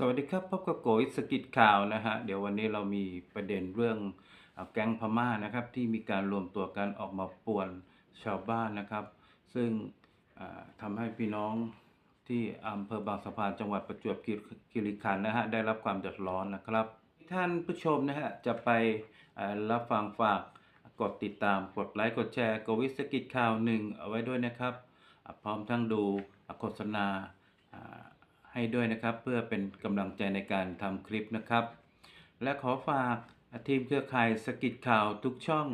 สวัสดีครับพบกับโกยสกิดข่าวนะฮะเดี๋ยววันนี้เรามีประเด็นเรื่องแก๊งพม่านะครับ ที่มีการรวมตัวกันออกมาป่วนชาวบ้านนะครับ ซึ่งเอ่อทำให้พี่น้องที่อำเภอบางสะพานจังหวัดประจวบคีรีขันธ์นะฮะได้รับความเดือดร้อนนะครับ ท่านผู้ชมนะฮะจะไปรับฟังฝากกดติดตามกดไลค์กดแชร์โกวิสกิจข่าวหนึ่งเอาไว้ด้วยนะครับ พร้อมทั้งดูโฆษณา ให้ด้วยนะครับ เพื่อเป็นกำลังใจในการทำคลิปนะครับ และขอฝากทีมเครือข่ายสกิดข่าวทุกช่อง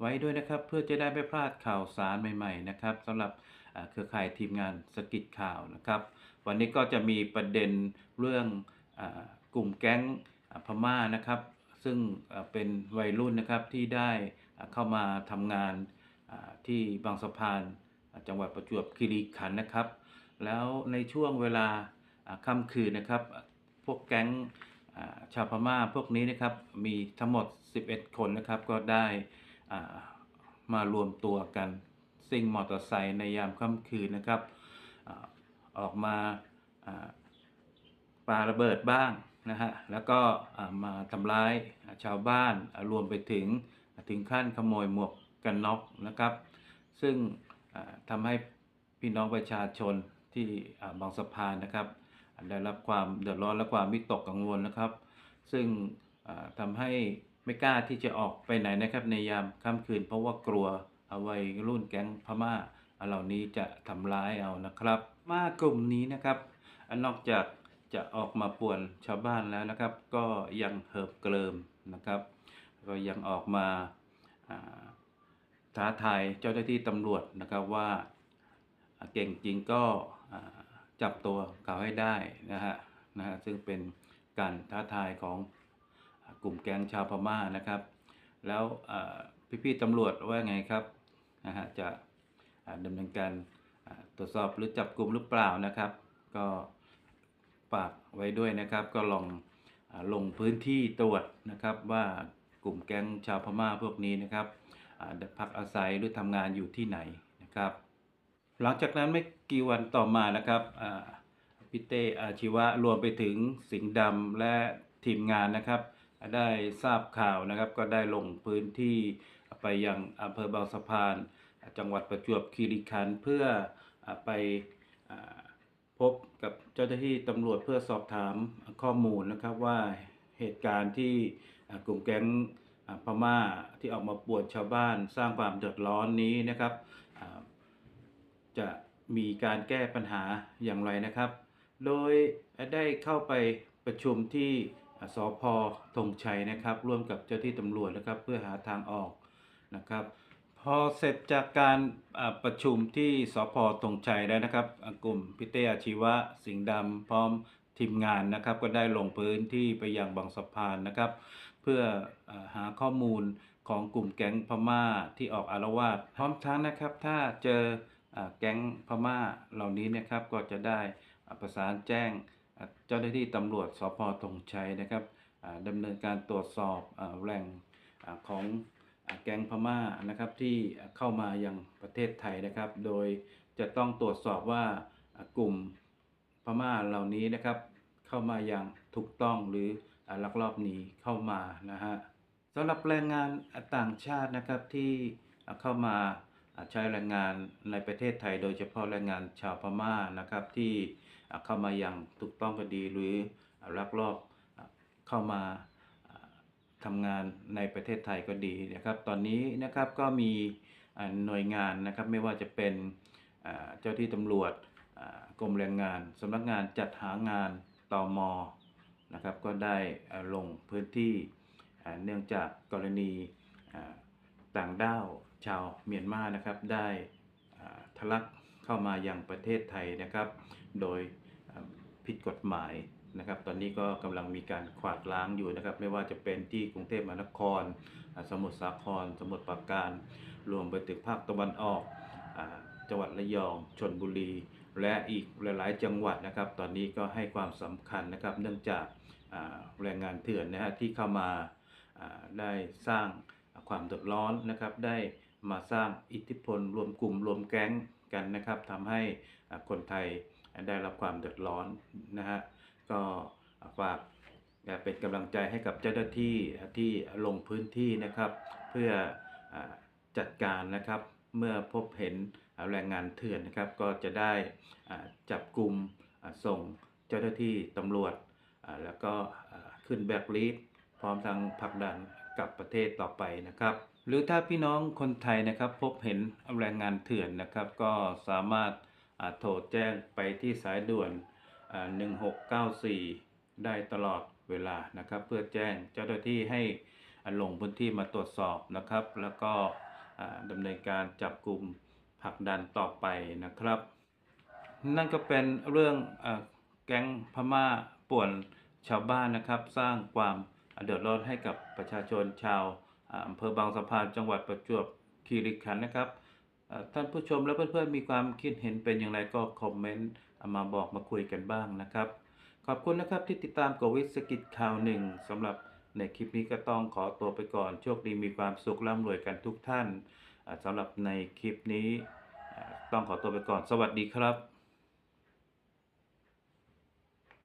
ไว้ด้วยนะครับ เพื่อจะได้ไม่พลาดข่าวสารใหม่ๆนะครับสำหรับเครือข่ายทีมงานสกิดข่าวนะครับ วันนี้ก็จะมีประเด็นเรื่องอกลุ่มแก๊งพม่านะครับ ซึ่งเป็นวัยรุ่นนะครับที่ได้เข้ามาทำงานที่บางสะพานจังหวัดประจวบคีรีขันธ์นะครับ แล้วในช่วงเวลา ค่ำคืนนะครับ พวกแก๊งชาวพม่าพวกนี้นะครับมีทั้งหมด 11 คนนะครับก็ได้มารวมตัวกันซิ่งมอเตอร์ไซค์ในยามค่ำคืนนะครับอออกมาปาระเบิดบ้างนะฮะแล้วก็มาทำร้ายชาวบ้านรวมไปถึงถึงขั้นขโมยหมวกกันน็อกนะครับ ซึ่งทำให้พี่น้องประชาชนที่บางสะพานนะครับ ได้รับความเดือดร้อนและความวิตกกังวลนะครับ ซึ่งอ่าทำให้ไม่กล้าที่จะออกไปไหนนะครับ ในยามค่ำคืน เพราะว่ากลัวเอาวัยรุ่นแก๊งพม่าเหล่านี้จะทำร้ายเอานะครับ มากลุ่มนี้นะครับนอกจากจะออกมาป่วนชาวบ้านแล้วนะครับ ก็ยังเหิบเกริมนะครับ ก็ยังออกมาท้าทายเจ้าหน้าที่ตำรวจนะครับว่าเก่งจริงก็ จับตัวเขาให้ได้นะฮะนะฮะซึ่งเป็นการท้าทายของกลุ่มแก๊งชาวพม่านะครับ แล้วพี่ๆตำรวจว่าไงครับนะฮะจะดำเนินการตรวจสอบหรือจับกลุ่มหรือเปล่านะครับ ก็ฝากไว้ด้วยนะครับ ก็ลองอลงพื้นที่ตรวจนะครับว่ากลุ่มแก๊งชาวพม่าพวกนี้นะครับพักอาศัยหรือทำงานอยู่ที่ไหนนะครับ หลังจากนั้นไม่กี่วันต่อมานะครับอ่าพี่เตอาชีวะรวมไปถึงสิงห์ดำและทีมงานนะครับ ได้ทราบข่าวนะครับ ก็ได้ลงพื้นที่ไปยังอำเภอบางสะพาน จังหวัดประจวบคีรีขันธ์เพื่ออไปอพบกับเจ้าหน้าที่ตำรวจเพื่อสอบถามข้อมูลนะครับว่าเหตุการณ์ที่กลุ่มแก๊งพม่าที่ออกมาปวนชาวบ้านสร้างความเดือดร้อนนี้นะครับ จะมีการแก้ปัญหาอย่างไรนะครับ โดยได้เข้าไปประชุมที่สพธงชัยนะครับ ร่วมกับเจ้าที่ตำรวจนะครับเพื่อหาทางออกนะครับ พอเสร็จจากการประชุมที่สพธงชัยแล้วนะครับ กลุ่มพิเตอาชีวะ สิงห์ดำพร้อมทีมงานนะครับ ก็ได้ลงพื้นที่ไปยังบางสะพานนะครับ เพื่ออหาข้อมูลของกลุ่มแก๊งพม่าที่ออกอารวาสพร้อมทั้งนะครับ ถ้าเจอ แก๊งพม่าเหล่านี้นะครับก็จะได้อ่าประสานแจ้งเจ้าหน้าที่ตำรวจสพธงชัยนะครับอ่าดำเนินการตรวจสอบอาแหล่งอาของอาแก๊งพม่านะครับที่เข้ามายังประเทศไทยนะครับ โดยจะต้องตรวจสอบว่าอ่ากลุ่มพม่าเหล่านี้นะครับ เข้ามาอย่างถูกต้องหรืออาลักลอบหนีเข้ามานะฮะสำหรับแรงงานต่างชาตินะครับที่เข้ามา ใช้แรงงานในประเทศไทย โดยเฉพาะแรงงานชาวพม่านะครับที่เข้ามาอย่างถูกต้องก็ดีหรือลักลอบเข้ามาอ่าทำงานในประเทศไทยก็ดีนะครับ ตอนนี้นะครับก็มีหน่วยงานนะครับไม่ว่าจะเป็นเจ้าที่ตำรวจกรมแรงงานสำนักงานจัดหางานตอมอนะครับก็ได้ลงพื้นที่เนื่องจากกรณี ต่างด้าวชาวเมียนมานะครับได้ทะลักเข้ามายังประเทศไทยนะครับ โดยผิดกฎหมายนะครับ ตอนนี้ก็กำลังมีการขวาดล้างอยู่นะครับ ไม่ว่าจะเป็นที่กรุงเทพมหานคร สมุทรสาคร สมุทรปราการ รวมไปถึงภาคตะวันออกอจังหวัดระยองชนบุรี และอีกหลาย ๆ จังหวัดนะครับ ตอนนี้ก็ให้ความสำคัญนะครับ เนื่องจากแรงงานเถื่อนนะฮะที่เข้ามาได้สร้าง ความเดือดร้อนนะครับได้มาสร้างอิทธิพลรวมกลุ่มรวมแก๊งกันนะครับทำให้คนไทยได้รับความเดือดร้อนนะฮะก็ฝากเป็นกำลังใจให้กับเจ้าหน้าที่ที่ลงพื้นที่นะครับ เพื่อจัดการนะครับเมื่อพบเห็นแรงงานเถื่อนนะครับ ก็จะได้จับกลุ่มส่งเจ้าหน้าที่ตำรวจแล้วก็ขึ้นแบ็กลิสต์พร้อมทางผลักดัน กลับประเทศต่อไปนะครับ หรือถ้าพี่น้องคนไทยนะครับพบเห็นแรงงานเถื่อนนะครับ ก็สามารถโทรแจ้งไปที่สายด่วน 1694 ได้ตลอดเวลานะครับ เพื่อแจ้งเจ้าหน้าที่ให้ลงพื้นที่มาตรวจสอบนะครับ แล้วก็ดำเนินการจับกลุ่มผลักดันต่อไปนะครับ นั่นก็เป็นเรื่องอแก๊งพม่าป่วนชาวบ้านนะครับ สร้างความ เดือดร้อนให้กับประชาชนชาวอำเภอบางสะพานจังหวัดประจวบคีรีขันธ์นะครับท่านผู้ชมและเพื่อนๆมีความคิดเห็นเป็นอย่างไรก็คอมเมนต์มาบอกมาคุยกันบ้างนะครับ ขอบคุณนะครับที่ติดตามกวิทสกิจข่าวหนึ่งสำหรับในคลิปนี้ก็ต้องขอตัวไปก่อน โชคดีมีความสุขร่ำรวยกันทุกท่านสำหรับในคลิปนี้ต้องขอตัวไปก่อน สวัสดีครับ